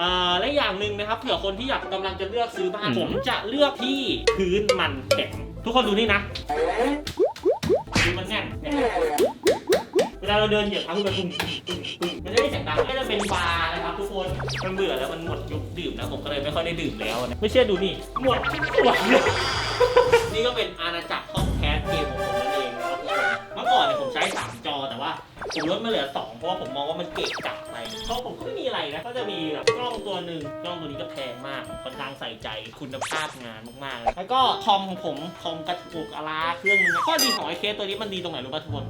อ่าและอย่างหนึ่งนะครับเผื่อคนที่อยากกำลังจะเลือกซื้อบ้านอืมผมจะเลือกที่พื้นมันแข็ง ทุกคนดูนี่นะพื้นมันแน่นเนี่ยเวลาเราเดินเหยียบเท้าขึ้นไปตุ้งตุ้งตุ้งมันจะได้เสียงดังก็จะเป็นบาร์นะครับทุกคนมันเบื่อแล้วมันหมดยุคดื่มนะผมก็เลยไม่ค่อยได้ดื่มแล้วนะไม่เชื่อดูนี่หมดขวดเลยนี่ก็เป็นอาณาจักรห้องแคสเกมของผมนั่นเอง ผมลดมาเหลือ2เพราะว่าผมมองว่ามันเกะกะไปเพราะผมก็ไม่มีอะไรนะ ก็จะมีแบบกล้องตัวหนึ่งกล้องตัวนี้ก็แพงมากค่อนข้างใส่ใจคุณภาพงานมากๆเลยแล้วก็คอมของผมคอมกระตุกอาราเครื่องนึงนะข้อดีของไอเคสตัวนี้มันดีตรงไหนรู้ป่ะทุกคน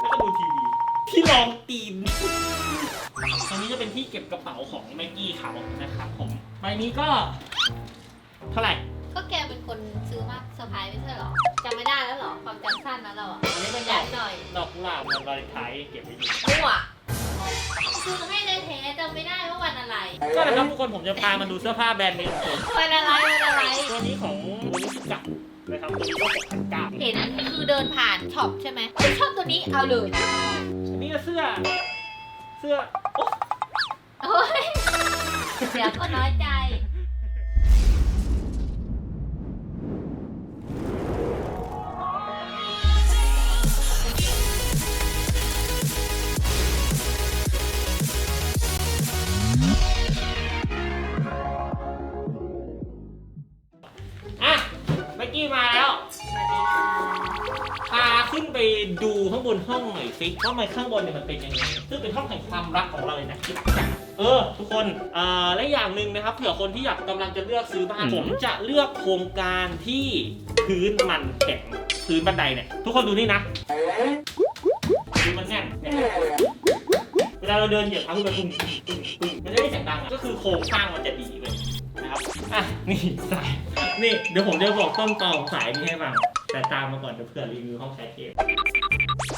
แล้วก็ดูทีวีที่รองตีนตรงนี้จะเป็นที่เก็บกระเป๋าของแม็กกี้เขานะครับผมใบนี้ก็เท่าไหร่ก็แกเป็นคนซื้อมาเซอร์ไพรส์ไม่ใช่หรอ จำไม่ได้แล้วเหรอ ความจำสั้นนะเราอะอันนี้เป็นดยัอกดหน่อยดอกกุหลาบวันวาเลนไทน์เก็บไว้อยู่มั่วคือให้ในแท้จำไม่ได้ว่าวันอะไร ก็นะครับทุกคนผมจะพามาดูเสื้อผ้าแบรนด์เนมของผมวันอะไรวันอะไร ตัวนี้ของโอนิชิกะนะครับตัวนี้ก็หกพันเก้าเห็นคือเดินผ่านช็อปใช่ไหมเฮ้ยชอบตัวนี้เอาเลยอันนี้ก็เสื้อ เสื้อโอ๊ะโอ้ยเดี๋ยวก็น้อยใจ กกี้มาแล้วสวัสดีค่ะพาขึ้นไปดูข้างบนห้องหน่อยสิว่ามันข้างบนเนี่ยมันเป็นยังไงซึ่งเป็นห้องแห่งความรักของเราเลยนะที่รักจังเออ ทุกคนอ่าและอย่างหนึ่งนะครับเผื่อคนที่อยากกำลังจะเลือกซื้อบ้าน อืม ผมจะเลือกโครงการที่พื้นมันแข็งพื้นบันไดเนี่ยทุกคนดูนี่นะพื้นมันแน่นเนี่ยเวลาเราเดินเหยียบเท้าขึ้นไปตุ้งตุ้งตุ้งมันจะได้เสียงดังอะก็คือโครงสร้างมันจะดีเลยนะครับอะนี่สาย นี่เดี๋ยวผมจะบอกต้นตอของสายนี้ให้ฟังแต่ตามมาก่อนเดี๋ยวเผื่อรีวิวห้องแคสเกม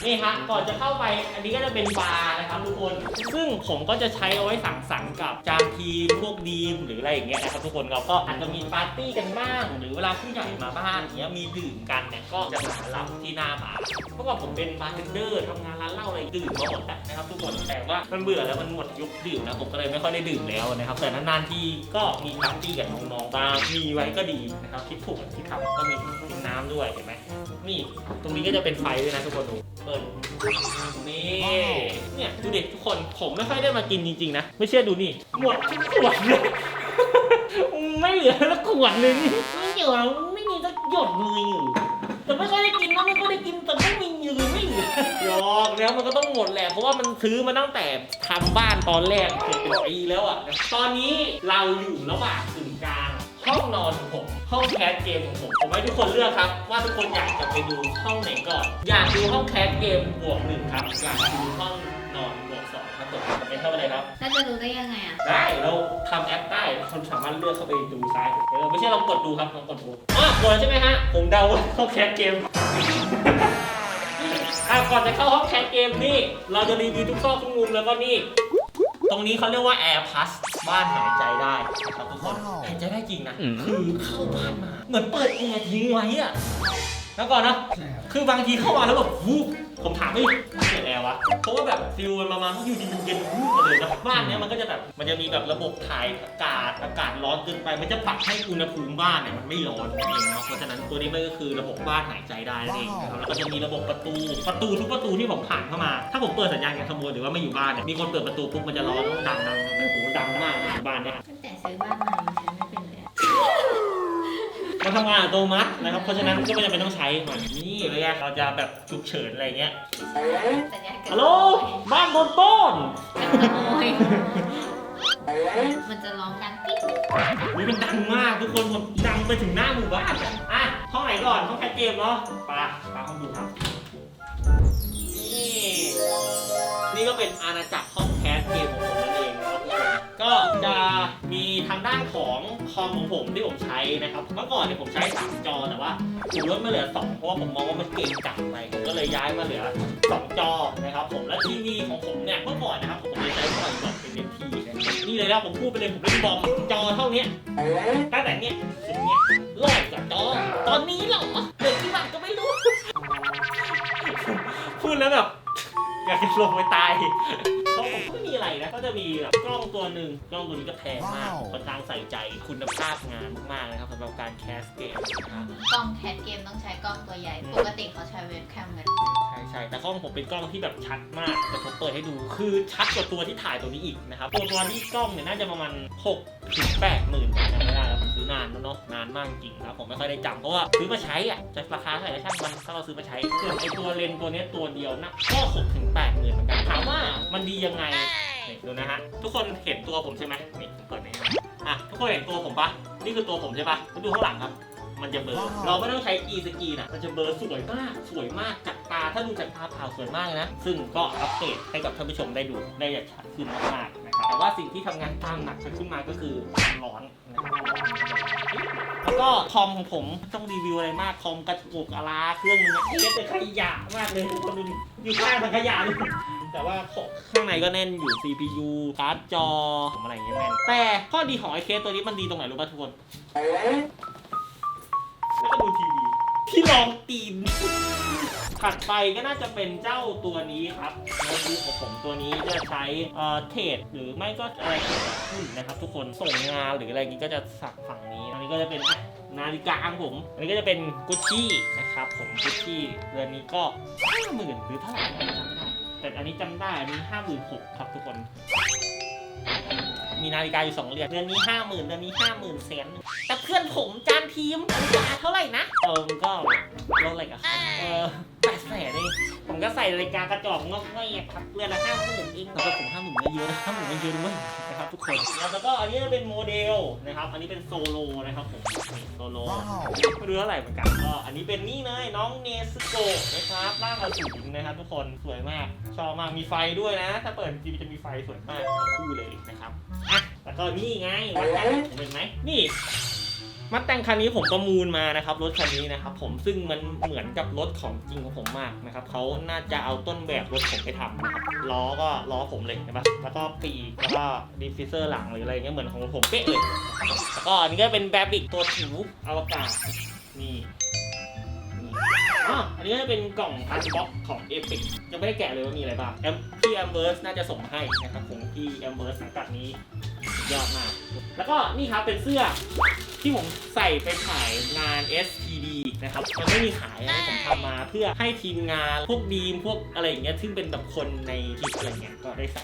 นี่ฮะก่อนจะเข้าไปอันนี้ก็จะเป็นบาร์นะครับทุกคน ซึ่งผมก็จะใช้เอาไว้สั่งสรรค์กับจามทีมพวกดีมหรืออะไรอย่างเงี้ยนะครับทุกคนเราก็อาจจะมีปาร์ตี้กันบ้าง หรือเวลาผู้ใหญ่มาบ้านเงี้ยมีดื่มกันเนี่ยก็จะมาเราที่หน้าบาร์เพราะว่าผมเป็นบาร์เทนเดอร์ทำงานร้านเหล้าอะไรดื่มมาหมดนะครับทุกคนแต่ว่ามันเบื่อแล้วมันหมดยุคดื่มนะผมก็เลยไม่ค่อยได้ดื่มแล้วนะครับแต่นานๆทีก็มีปาร์ตี้กับน้องๆบ้างมีไว้ก็ดีนะครับคิดถูกคิดทำก็มีน้ำด้วยเห็นไหมนี่ตรงนี้ก็จะเป็นไฟด้วยนะทุกคนดูเปิดนี่เนี่ยดูดิทุกคนผมไม่ค่อยได้มากินจริง ๆ นะ ไม่เชื่อดูนี่หมดทุกขวดเลยไม่เหลือสักขวดเลยนี่ไม่เหลือไม่มีสักหยดเลยอยู่แต่ไม่ค่อยได้กินนะไม่ค่อยได้กินแต่ไม่มีเลยไม่เหลือยอกแล้วมันก็ต้องหมดแหละเพราะว่ามันซื้อมาตั้งแต่ทำบ้านตอนแรกเป็นปีแล้วอะตอนนี้เราอยู่ระหว่างกึ่งกลาง ห้องนอนของผมห้องแคสเกมของผมผมให้ทุกคนเลือกครับ ว่าทุกคนอยากจะไปดูห้องไหนก่อน อยากดูห้องแคสเกมบวกหนึ่งครับอยากดูห้องนอนบวกสองครับผมจะเป็นเท่าไหร่ครับ แล้วจะรู้ได้ยังไงอะ ได้เราทำแอปได้คนสามารถเลือกเข้าไปดูซ้ายเดี๋ยวเราไม่ใช่เรากดดูครับเรากดดูอะกดแล้วใช่ไหมฮะผมเดาว่าห้องแคสเกมอะก่อนจะเข้าห้องแคสเกมนี่ เราจะรีวิวทุกซอกทุกมุมแล้วก็นี่ ตรงนี้เขาเรียกว่า Air Plus บ้านหายใจได้นะครับทุกคนหายใจได้จริงนะอืมคือเข้าบ้านมา เหมือนเปิดแอร์ทิ้งไว้อะแล้วก่อนนะ คือบางทีเข้ามาแล้วแบบวูบผมถามไม่เปิดแอร์วะ เพราะว่าแบบฟิลมันประมาณอยู่ดีมันเย็นวูบมาเลยนะ บ้านเนี้ยมันก็จะแบบมันจะมีแบบระบบถ่ายอากาศอากาศร้อนเกินไปมันจะปรับให้อุณหภูมิบ้านเนี่ยมันไม่ร้อนนั่นเองเนาะเพราะฉะนั้นตัวนี้มันก็คือระบบบ้านหายใจได้นั่นเองนะครับแล้วก็จะมีระบบประตูประตูทุกประตูที่ผมผ่านเข้ามา ถ้าผมเปิดสัญญาณการขโมยหรือว่าไม่อยู่บ้านเนี่ยมีคนเปิดประตูปุ๊บมันจะร้อนดังดังโอ้โหดังมากในบ้านเนี่ยตั้งแต่ซื้อบ้านมายังใช้ไม่เป็นเลยอะ มันทำงานอัตโนมัตินะครับ เพราะฉะนั้นก็ไม่จำเป็นต้องใช้มันนี่เลยอะเราจะแบบฉุกเฉินอะไรเงี้ยสัญญาณกันฮัลโหลบ้านบนต้นขโมยมันจะร้องดังปิ๊งนี่มันดังมากทุกคนผมดังไปถึงหน้าหมู่บ้านอะอะห้องไหนก่อนห้องแคสเกมเนาะไปาปาห้องดูครับนี่นี่ก็เป็นอาณาจักรห้องแคสเกมของผมนั่นเองนะครับทุ ก็จะมีทางด้านของคอมของผมที่ผมใช้นะครับ เมื่อก่อนเนี่ยผมใช้ 3 จอแต่ว่าผมลดมาเหลือ 2 เพราะว่าผมมองว่ามันเก่งจังไปผมก็เลยย้ายมาเหลือ 2 จอนะครับผมและทีวีของผมเนี่ยเมื่อก่อนนะครับผมจะใช้ก่อนก่อนเป็นเอ็นทีนี่เลยนะผมพูดไปเลยผมเล่นบอมจอเท่านี้ตั้งแต่เนี้ยถึงเนี้ยรอดกับจอตอนนี้เหรอเด็กที่บ้านก็ไม่รู้ พูดแล้วแบบอยากจะลงไปตาย เพราะผมก็ไม่มีอะไรร่นะก็จะมีแบบกล้องตัวหนึ่งกล้องตัวนี้ก็แพงมากว้าวค่อนข้างใส่ใจคุณภาพงานมากๆนะครับสำหรับการแคสเกมนะครับกล้องแคสเกมต้องใช้กล้องตัวใหญ่ ปกติเขาใช้เว็บแคมกันใช่ใช่แต่กล้องผมเป็นกล้องที่แบบชัดมากแต่ผมเปิดให้ดูคือชัดกว่าตัวที่ถ่ายตัวนี้อีกนะครับตัวตัวที่กล้องเนี่ยน่าจะประมาณ6ถึง8หมื่นจำไม่ได้แล้วผมซื้อนานแล้วเนาะนานมากจริงครับผมไม่ค่อยได้จำเพราะว่าซื้อมาใช้อะจะราคาเท่าไหร่ก็ช่างมันถ้าเราซื้อมาใช้ส่วนไอตัวเลนส์ตัวเนี้ยตัวเดียวนะก็6ถึง8หมื่นเหมือนกันถามว่ามันดียังไงนี่ ดูนะฮะ ทุกคนเห็นตัวผมใช่ไหมนี่ผมเปิดนี่อะทุกคนเห็นตัวผมปะนี่คือตัวผมใช่ปะแล้วดูข้างหลังครับ มันจะเบลอว้าวเราไม่ต้องใช้กีสกรีนอะมันจะเบลอสวยมาก สวยมากจากตา ถ้าดูจากตาเปล่าสวยมากเลยนะ ซึ่งก็อัปเดตให้กับท่านผู้ชมได้ดูได้อย่างชัดขึ้นมากๆนะครับ แต่ว่าสิ่งที่ทำงานตามหนักขึ้นมาก็คือความร้อนนะครับแล้วก็คอมของผมต้องรีวิวอะไรมาก คอมกระปุกอาราเครื่องนึงอะเก็บเป็นขยะมากเลยทุกคนดูดิอยู่ข้างถังขยะเลย แต่ว่าข้างในก็แน่นอยู่ CPU การ์ดจอผมอะไรอย่างเงี้ยแน่นแต่ข้อดีของไอเคสตัวนี้มันดีตรงไหนรู้ป่ะทุกคน แล้วก็ดูทีวีที่รองตีน ถัดไปก็น่าจะเป็นเจ้าตัวนี้ครับโน้ตบุ๊กของผมตัวนี้จะใช้เอ่อเทรดหรือไม่ก็อะไรเกี่ยวกับหุ้นนะครับ ทุกคนส่งงานหรืออะไรอย่างนี้ก็จะสักฝั่งนี้ อันนี้ก็จะเป็นอะนาฬิกาของผม อันนี้ก็จะเป็นกุชชี่นะครับผมกุชชี่เรือนนี้ก็ห้าหมื่นหรือเท่าไหร่จำไม่ได้ แต่อันนี้จำได้อันนี้ห้าหมื่นหกครับทุกคน มีนาฬิกาอยู่สองเรือนเดือนนี้ห้าหมื่นเดือนนี้ห้าหมื่นแสนหนึ่งแต่เพื่อนผมจานทีมนาฬิกาเท่าไหร่นะเออมันก็ลดอะไรกับเขาเออแปดแสนเองผมก็ใส่นาฬิกากระจอกงอกง่ายครับเรือนละห้าหมื่นเองสำหรับผมห้าหมื่นไม่เยอะนะห้าหมื่นไม่เยอะด้วยนะครับทุกคนแล้วก็อันนี้เป็นโมเดลนะครับ อันนี้เป็นโซโลนะครับผมนี่โซโล ว้าวไม่รู้เท่าไหร่เหมือนกันก็อันนี้เป็นนี่เลยน้องเนสโกะนะครับร่างอสูรนะครับ ทุกคนสวยมาก ชอบมากมีไฟด้วยนะ ถ้าเปิดจริงจะมีไฟสวยมากทั้งคู่เลยนะครับอะแล้วก็นี่ไงวัดกันเห็นไหมนี่ มาแต่งคันนี้ผมประมูลมานะครับรถคันนี้นะครับผมซึ่งมันเหมือนกับรถของจริงของผมมากนะครับเขาน่าจะเอาต้นแบบรถผมไปทำนะครับล้อก็ล้อผมเลยใช่ปะแล้วก็ปีกแล้วก็ดีฟิเซอร์หลังหรืออะไรเงี้ยเหมือนของผมเป๊ะเลยแล้วก็อันนี้ก็เป็นแบบิกตัวผิวอวกาศนี่นี่อ๋ออันนี้ก็จะเป็นกล่องอันบ็อกของเอพิกยังไม่ได้แกะเลยว่ามีอะไรบ้างแอมพี่แอมเบิร์สน่าจะส่งให้นะครับผมพี่แอมเบิร์สสังกัดนี้ ยอดมาก แล้วก็นี่ครับเป็นเสื้อที่ผมใส่ไปถ่ายงาน STD นะครับ มันไม่มีขายนะผมทำมาเพื่อให้ทีมงานพวกดีมพวกอะไรอย่างเงี้ย ซึ่งเป็นแบบคนในทีมอะไรเงี้ย ก็ได้ใส่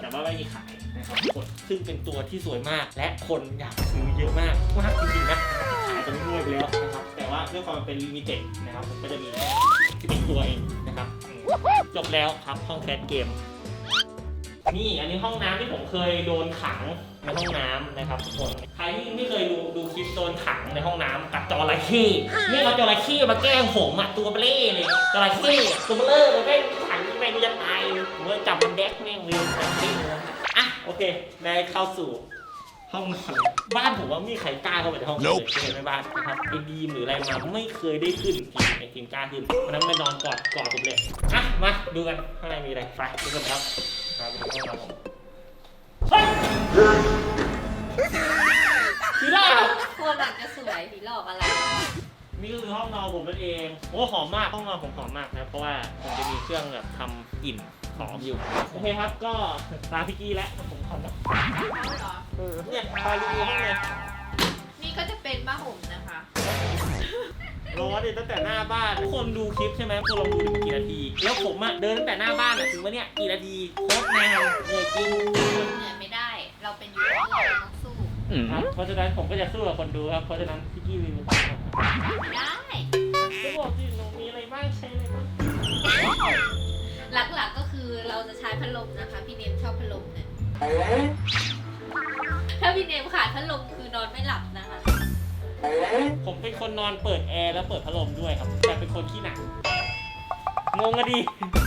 แต่ว่าไม่มีขายนะครับทุกคนซึ่งเป็นตัวที่สวยมาก และคนอยากซื้อเยอะมากมากจริงๆนะ ขายจนรวยไปแล้วนะครับ แต่ว่าด้วยความเป็นลิมิเต็ดนะครับผมก็จะมีแค่ที่เป็นตัวเองนะครับอืมจบแล้วครับห้องแคสเกม นี่อันนี้ห้องน้ำที่ผมเคยโดนขังในห้องน้ำนะครับทุกคนใครที่ไม่เคยดูดูคลิปโดนขังในห้องน้ำกับจระเข้นี่เอาจระเข้มาแกล้งผมอะตัวเบล่เลยจระเข้ตัวเบลอเลยแม่งขังแม่งจะตายผมก็จับมันแดกแม่งเลยจระเข้เลยอะโอเคได้เข้าสู่ห้องนอนบ้านผมว่าไม่มีใครกล้าเข้าไปในห้องเลยเลยในบ้านนะครับไอ้ดีมหรืออะไรมาไม่เคยได้ขึ้นทีมไอ้ทีมกล้าขึ้นวันนั้นไปนอนกอดกอดผมเลยอะมาดูกันข้างในมีอะไรไปดูกันครับ ครับเป็นห้ออนผมเฮ้ยผีหลอกคนหลังจะสวยผีหลอกอะไร นี่ก็คือห้องนอนผมนั่นเองโอ้หอมมากห้องนอนผมหอมมากนะเพราะว่าผมจะมีเครื่องแบบทำกลิ่นหอมอยู่โอเคครับก็ตาพี่กี้แล้วผมขอนะเนี่ยพารีวิวห้องเลย ก็จะเป็นผ้าห่มนะคะ ร้อนเลยตั้งแต่หน้าบ้านทุกคนดูคลิปใช่ไหมทุกคนลองดูดิมันกี่นาทีแล้วผมอะเดินตั้งแต่หน้าบ้านอะถึงว่าเนี่ยกี่นาทีโคตรนานเหนื่อยจริงเหนื่อยไม่ได้ เราเป็นยูทูบเบอร์เราต้องสู้ครับเพราะฉะนั้นผมก็จะสู้กับคนดูครับเพราะฉะนั้นพี่กี้รีวิวไม่ได้ก็บอกสิหนูมีอะไรบ้างใช้อะไรบ้างหลักๆก็คือเราจะใช้พัดลมนะคะ พี่เนมชอบพัดลมเนี่ย ถ้าพี่เนมขาดพัดลมคือนอนไม่หลับนะคะ ผมเป็นคนนอนเปิดแอร์แล้วเปิดพัดลมด้วยครับ แต่เป็นคนขี้หนัก งงอะดิ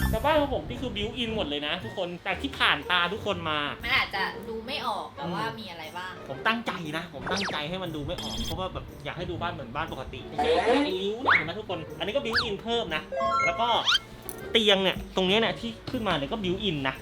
แต่บ้านของผมนี่คือบิวอินหมดเลยนะ ทุกคนแต่ที่ผ่านตาทุกคนมา มันอาจจะดูไม่ออกแต่ว่ามีอะไรบ้าง ผมตั้งใจนะ ผมตั้งใจให้มันดูไม่ออก เพราะว่าแบบอยากให้ดูบ้านเหมือนบ้านปกติไม่ใช่ไอ้ริ้วเนี่ยเห็นไหมทุกคน อันนี้ก็บิวอินเพิ่มนะ แล้วก็เตียงเนี่ย ตรงเนี้ยเนี่ยที่ขึ้นมาเนี่ยก็บิวอินนะ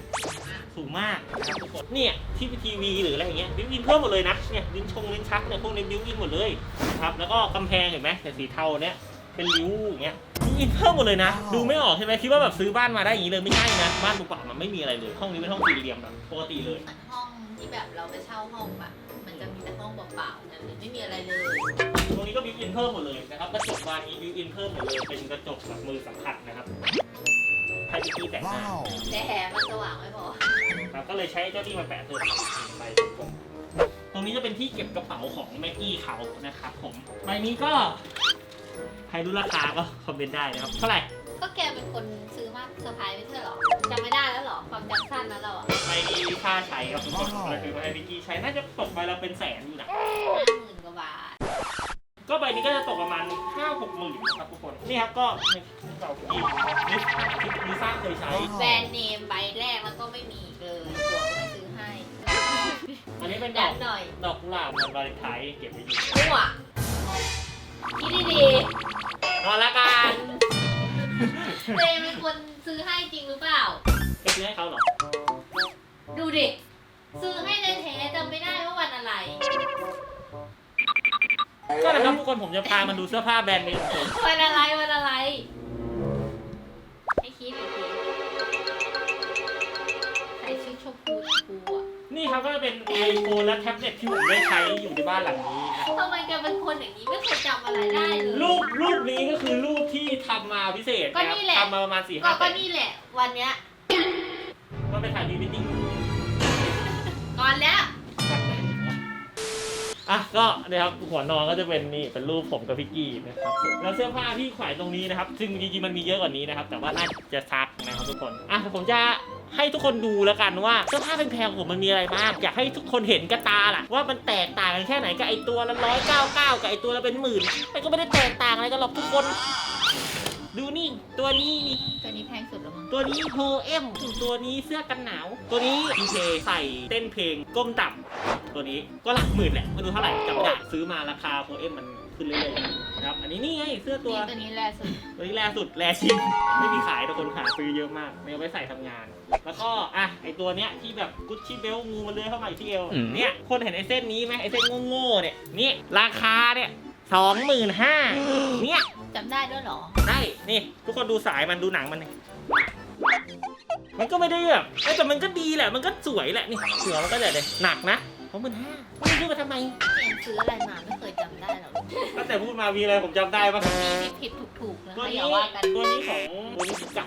สูงมากนะครับทุกคนเนี่ยที่ทีวีหรืออะไรอย่างเงี้ยบิวอินเพิ่มหมดเลยนะเนี่ยลิ้นชงลิ้นชักเนี่ยพวกนี้บิวอินหมดเลยนะครับแล้วก็กำแพงเห็นไหมแต่สีเทาเนี่ยเป็นริ้วอย่างเงี้ยนี่อินเพิ่มหมดเลยนะ ดูไม่ออกใช่ไหมคิดว่าแบบซื้อบ้านมาได้อย่างนี้เลยไม่ใช่นะบ้านเปล่าๆมันไม่มีอะไรเลยห้องนี้เป็นห้องสี่เหลี่ยมแบบปกติเลย เหมือนห้องที่แบบเราไปเช่าห้องอะมันจะมีแต่ห้องเปล่าๆนะหรือไม่มีอะไรเลยตรงนี้ก็บิวอินเพิ่มหมดเลยนะครับกระจกบานนี้บิวอินเพิ่มหมดเลยเป็นกระจกแบบมือสัมผัสนะครับใช้วิธีแต่งหน้าแต่แหมันสว่างไม่พอครับก็เลยใช้เจ้านี่มาแปะเพิ่มไปผมตรงนี้จะเป็นที่เก็บกระเป๋าของแม็กกี้เขานะครับผมใบนี้ก็ใครรู้ราคาก็คอมเมนต์ได้นะครับเท่าไหร่ก็แกเป็นคนซื้อมาเซอร์ไพรส์ไม่ใช่เหรอจำไม่ได้แล้วเหรอความจำสั้นแล้วเราอะใบนี้ค่าใช้ครับทุกคนก็คือว่าให้วิกกี้ใช้น่าจะตกใบละเป็นแสนอยู่นะห้าหมื่นกว่าบาท ก็ใบนี้ก็จะตกประมาณห้าหกหมื่นครับทุกคน นี่ครับก็ในเก่าอีกลิลิซ่าเคยใช้ แบรนด์เนมใบแรกแล้วก็ไม่มีอีกเลยผัวก็ไม่ซื้อให้อันนี้เป็นดดัอกนหน่อยดอกกุหลาบมันวาเลนไทน์เก็บไว้อยู่มั่วคิดดีนอนละกันๆเรนเป็นคนซื้อให้จริงหรือเปล่าจะซื้อให้เขาเหรอ ดูดิ ซื้อให้ในแท้จำไม่ได้ว่าวันอะไร ก็นะครับทุกคนผมจะพามาดูเสื้อผ้าแบรนด์เนมของผมวันอะไรวันอะไรให้คิดอีกทีใส่ชุดชมพูชมพูอะนี่ครับก็จะเป็นไอโฟนและแท็บเล็ตที่ผมได้ใช้อยู่ในบ้านหลังนี้นะครับทำไมแกเป็นคนอย่างนี้ไม่เคยจำอะไรได้เลย รูปรูปนี้ก็คือรูปที่ทำมาพิเศษก็นะครับนี่แหละทำมาประมาณสี่ก็ห้าก็แต่นี่แหละ วันเนี้ยก็ไปถ่ายพรีวิ อะก็นะครับหัวนอนก็จะเป็นนี่เป็นรูปผมกับพี่กี้นะครับแล้วเสื้อผ้าที่แขวนตรงนี้นะครับ ซึ่งจริงๆมันมีเยอะกว่านี้นะครับ แต่ว่าน่าจะซักนะครับทุกคนอะผมจะให้ทุกคนดูแล้วกันว่าเสื้อผ้าแพงๆของผมมันมีอะไรบ้างอยากให้ทุกคนเห็นกระตาล่ะว่ามันแตกต่างกันแค่ไหนกับไอตัวละร้อยเก้าเก้ากับไอตัวละเป็นหมื่นมันก็ไม่ได้แตกต่างอะไรกันหรอกทุกคน ดูนี่ตัวนี้นี่ตัวนี้แพงสุดแล้ว ตัวนี้โฮเอ็มตัวนี้เสื้อกันหนาว ตัวนี้ดีเใส่เต้นเพลงก้มต่ำตัวนี้ก็หลักหมื่นแหละไม่รู้เท่าไหร่จำไม่ได้ซื้อมาราคาโฮเอ็มมันขึ้นเรื่อยๆนะครับ อันนี้นี่ไงเสื้อตัวนี่ตัวนี้แรงสุด ตัวนี้แรสุดแรชิงไม่มีขายแต่คนหาซื้อเยอะมากไม่เอาไว้ใส่ทำงาน แล้วก็อะไอตัวเนี้ยที่แบบกุชชี่เบลงูมันเลื้อยเข้ามาอยู่ที่เอวเนี่ยคนเห็นไอเส้นนี้ไหมไอเส้นโง่ๆเนี่ยนี่ราคาเนี่ยสองหมื่นห้าเนี่ยจำได้ด้วยเหรอ ได้ นี่ ทุกคนดูสายมันดูหนังมันนี่ มันก็ไม่ได้แบบเอ้ยแต่มันก็ดีแหละ มันก็สวยแหละนี่หัวมันก็ใหญ่เลยหนักนะเพราะมันห้าไม่รู้มาทำไมเรียนซื้ออะไรมาไม่เคยจำได้หรอกตั้งแต่พูดมามีอะไรผมจำได้ปะมีผิดผิดถูกๆนะตัวคะอนี้ย่าว่ากัน ตัวนี้ของโมนิสิกะ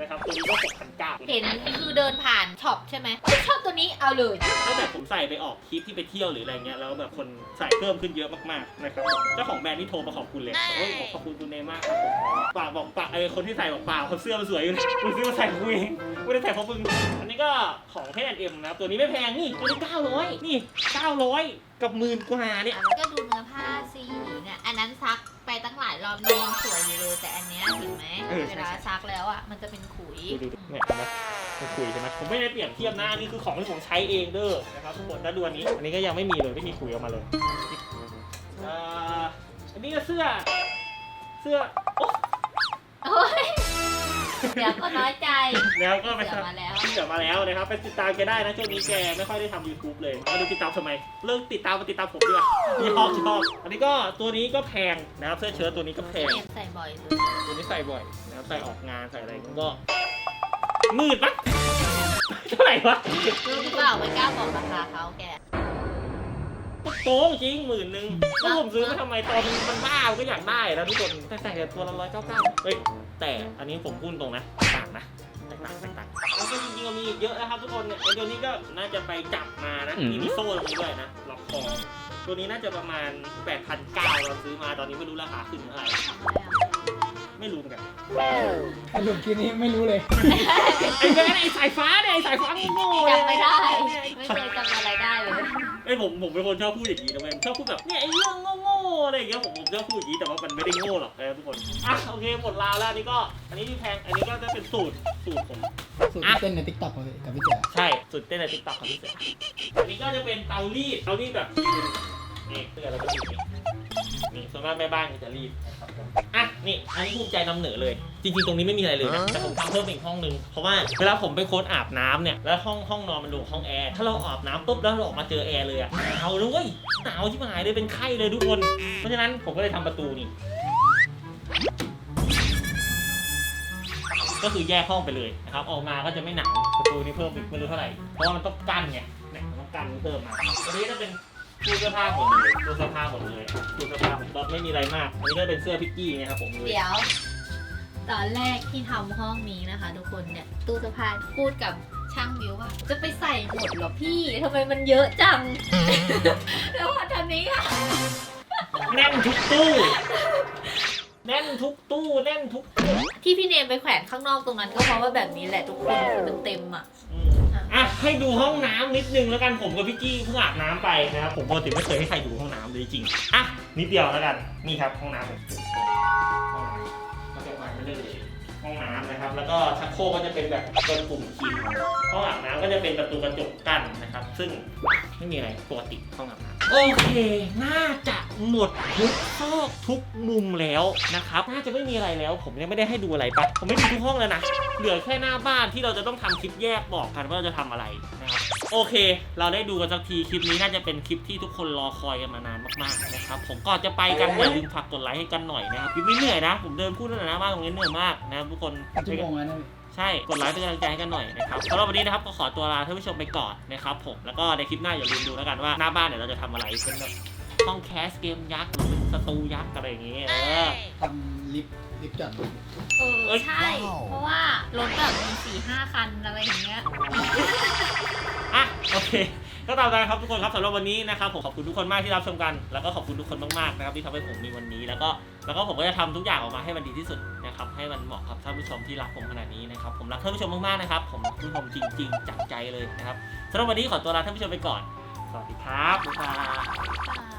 นะครับตัวนี้ก็หกพันเก้าเห็นคือเดินผ่านช็อปใช่ไหมเฮ้ยชอบตัวนี้เอาเลยตั้งแต่ผมใส่ไปออกทริปที่ไปเที่ยวหรืออะไรเงี้ยแล้วแบบคนใส่เพิ่มขึ้นเยอะมากๆนะครับเจ้าของแบรนด์นี่โทรมาขอบคุณเลยโอ้ยขอบคุณคุณเนมากครับผมฝากบอกฝากไอ้คนที่ใส่บอกเปล่าเขาเสื้อมันสวยอยู่นะมึงซื้อมาใส่กูเองไม่ได้ใส่เพราะมึงอันนี้ก็ของ H&M นะครับตัวนี้ไม่แพงนี่ตัวนี้900นี่900 กับหมื่นกว่าเนี่ยอันนั้นก็ดูเนื้อผ้าสิเนี่ยอันนั้นซักไปตั้งหลายรอบมันยังสวยอยู่เลยแต่อันเนี้ยเห็นไหมเออใช่ เวลาซักแล้วอะมันจะเป็นขุยดูดูดูเนี่ยเห็นไหมมันคุยใช่ไหมผมไม่ได้เปรียบเทียบนะอันนี่คือของที่ผมใช้เองเด้อนะครับทุกคนแล้วดูอันนี้ อันนี้ก็ยังไม่มีเลยไม่มีคุยออกมาเลยอ่าอันนี้ก็เสื้อ เสื้อโอ๊ะโอ้ย เดี๋ยวก็น้อยใจ แล้วก็ไปเสือมาแล้วเสือมาแล้วนะครับ ไปติดตามแกได้นะช่วงนี้แกไม่ค่อยได้ทำ YouTube เลยเอาดูติดตามทำไม เลิกติดตามมาติดตามผมดีกว่าชอบชอบอันนี้ก็ตัวนี้ก็แพงนะครับเสื้อเชิ้ตตัวนี้ก็แพงเอ็มใส่บ่อยสุดตัวนี้ใส่บ่อยนะครับใส่ออกงานใส่อะไรก็หมืดปะเท่าไหร่วะรู้หรือเปล่าไม่กล้าบอกราคาเขาแกโกงจริงหมื่นหนึ่งแล้วผมซื้อมาทำไมตอนมันบ้าก็อยากได้แล้วทุกคนแต่ใส่แต่ตัวละร้อยเก้าเก้าเฮ้ย แต่อันนี้ผมพูดตรงนะต่างนะแตกต่างแตกต่างแล้วก็จริงๆก็มีอีกเยอะนะครับทุกคนเนี่ยไอ้ตัวนี้ก็น่าจะไปจับมานะมีมีโซ่ตรงนี้ด้วยนะล็อกคอตัวนี้น่าจะประมาณ8,900เราซื้อมาตอนนี้ไม่รู้ราคาขึ้นเท่าไหร่ ทำอะไรอะ ไม่รู้เหมือนกันสรุปทีนี้ไม่รู้เลย ไอ้แม่ไอ้สายฟ้าเนี่ยไอ้สายฟ้าโง่ๆเลยจำไม่ได้ ไม่เคยจำอะไรได้เลย ไอ้ยผมผมเป็นคนชอบพูดอย่างนี้นะเว้ยชอบพูดแบบเนี่ยไอ้เรื่องโง่ๆอะไรอย่างเงี้ยผมผมชอบพูดอย่างนี้แต่ว่ามันไม่ได้โง่หรอกนะทุกคนอะโอเคหมดลาวแล้วอันนี้ก็ อันนี้ที่แพงอันนี้ก็จะเป็นสูตรสูตรผมสูตรอะเต้นในติ๊กต็อกกับพี่เจ๋อใช่สุดเต้นในติ๊กต็อกของพี่เสืออันนี้ก็จะเป็นเตารีดเตารีดแบบยืนนี่เสื้อแล้วก็รีดนี่ นี่ส่วนมากแม่บ้านก็จะรีดนะครับผมอะนี่อันนี้ภูมิใจนำเหนือเลย จริงๆ ตรงนี้ไม่มีอะไรเลยนะแต่ผมทำเพิ่มอีกห้องนึงเพราะว่าเวลาผมไปโค้ดอาบน้ำเนี่ยแล้วห้องห้องนอนมันรวมห้องแอร์ถ้าเราอาบน้ำปุ๊บแล้วเราออกมาเจอแอร์เลยอะหนาวเลยเว้ยหนาวที่หายเลยเป็นไข้เลยทุกคน เพราะฉะนั้นผมก็เลยทำประตูนี่ ก็คือแยกห้องไปเลยนะครับออกมาก็จะไม่หนาวประตูนี่เพิ่มอีกไม่รู้เท่าไหร่เพราะว่ามันต้องกั้นไงเนี่ยมันต้องกั้นเพิ่มมาตัวนี้จะเป็น ตู้เสื้อผ้าหมดเลยตู้เสื้อผ้าหมดเลยตู้เสื้อผ้าผมก็ไม่มีอะไรมากอันนี้ก็เป็นเสื้อพิกกี้นะครับผมเลยเดี๋ยว ตอนแรกที่ทำห้องนี้นะคะ ทุกคนเนี่ยตู้เสื้อผ้าพูดกับช่างวิวว่าจะไปใส่หมดเหรอพี่ทำไมมันเยอะจัง แล้วพอทำนี้ค่ะแน่นทุกตู้แน่นทุกตู้แน่นทุกตู้ที่พี่เนมไปแขวนข้างนอกตรงนั้นก็เพราะว่าแบบนี้แหละทุกคนมันเต็มอะ อืม อะให้ดูห้องน้ำนิดนึงแล้วกันผมกับพี่กี้เพิ่งอาบน้ำไปนะครับผมปกติไม่เคยให้ใครดูห้องน้ำเลยจริงอะนิดเดียวแล้วกันนี่ครับห้องน้ำผมห้องน้ำ ห้องน้ำนะครับ แล้วก็ชักโครกก็จะเป็นแบบเป็นปุ่มคีย์ห้องอาบน้ำก็จะเป็นประตูกระจกกั้นนะครับ ซึ่งไม่มีอะไรปกติห้องอาบน้ำโอเค น่าจะหมดทุกซอกทุกมุมแล้วนะครับ น่าจะไม่มีอะไรแล้ว ผมยังไม่ได้ให้ดูอะไรปะผมไม่ดูทุกห้องแล้วนะ เหลือแค่หน้าบ้านที่เราจะต้องทำคลิปแยกบอกกันว่าเราจะทำอะไรนะครับ โอเค เราได้ดูกันสักทีคลิปนี้น่าจะเป็นคลิปที่ทุกคนรอคอยกันมานานมากๆนะครับผมก่อนจะไปกันอย่าลืมฝากกดไลค์ให้กันหน่อยนะครับคลิปนี้เหนื่อยนะ ผมเดินพูดแล้วนะมากตรงนี้เหนื่อยมากนะครับทุกคนชั่วโมงแล้วนะใช่ กดไลค์เป็นกำลังใจให้กันหน่อยนะครับสำหรับวันนี้นะครับก็ขอตัวลาท่านผู้ชมไปก่อนนะครับผมแล้วก็ในคลิปหน้าอย่าลืมดูแล้วกันว่าหน้าบ้านเนี่ยเราจะทำอะไรเป็น แบบห้องแคสเกมยักษ์หรือเป็นสตูยักษ์อะไรอย่างเงี้ยเออ ทำลิฟต์ลิฟต์จอดรถเอเอ้อย ใช่เพราะว่ารถแบบมีสี่ห้าคันอะไรอย่างเงี้ย อะโอเค ก็ตามกันครับทุกคนครับสำหรับวันนี้นะครับผมขอบคุณทุกคนมากที่รับชมกัน แล้วก็ขอบคุณทุกคนมากๆนะครับที่ทำให้ผมมีวันนี้ แล้วก็แล้วก็ผมก็จะทำทุกอย่างออกมาให้มันดีที่สุดนะครับให้มันเหมาะกับท่านผู้ชมที่รักผมขนาดนี้นะครับผมรักท่านผู้ชมมากๆนะครับผมรักท่านผู้ชมจริง ๆจากใจเลยนะครับสำหรับวันนี้ขอตัวลาท่านผู้ชมไปก่อนสวัสดีครับบ๊ายบายอ่า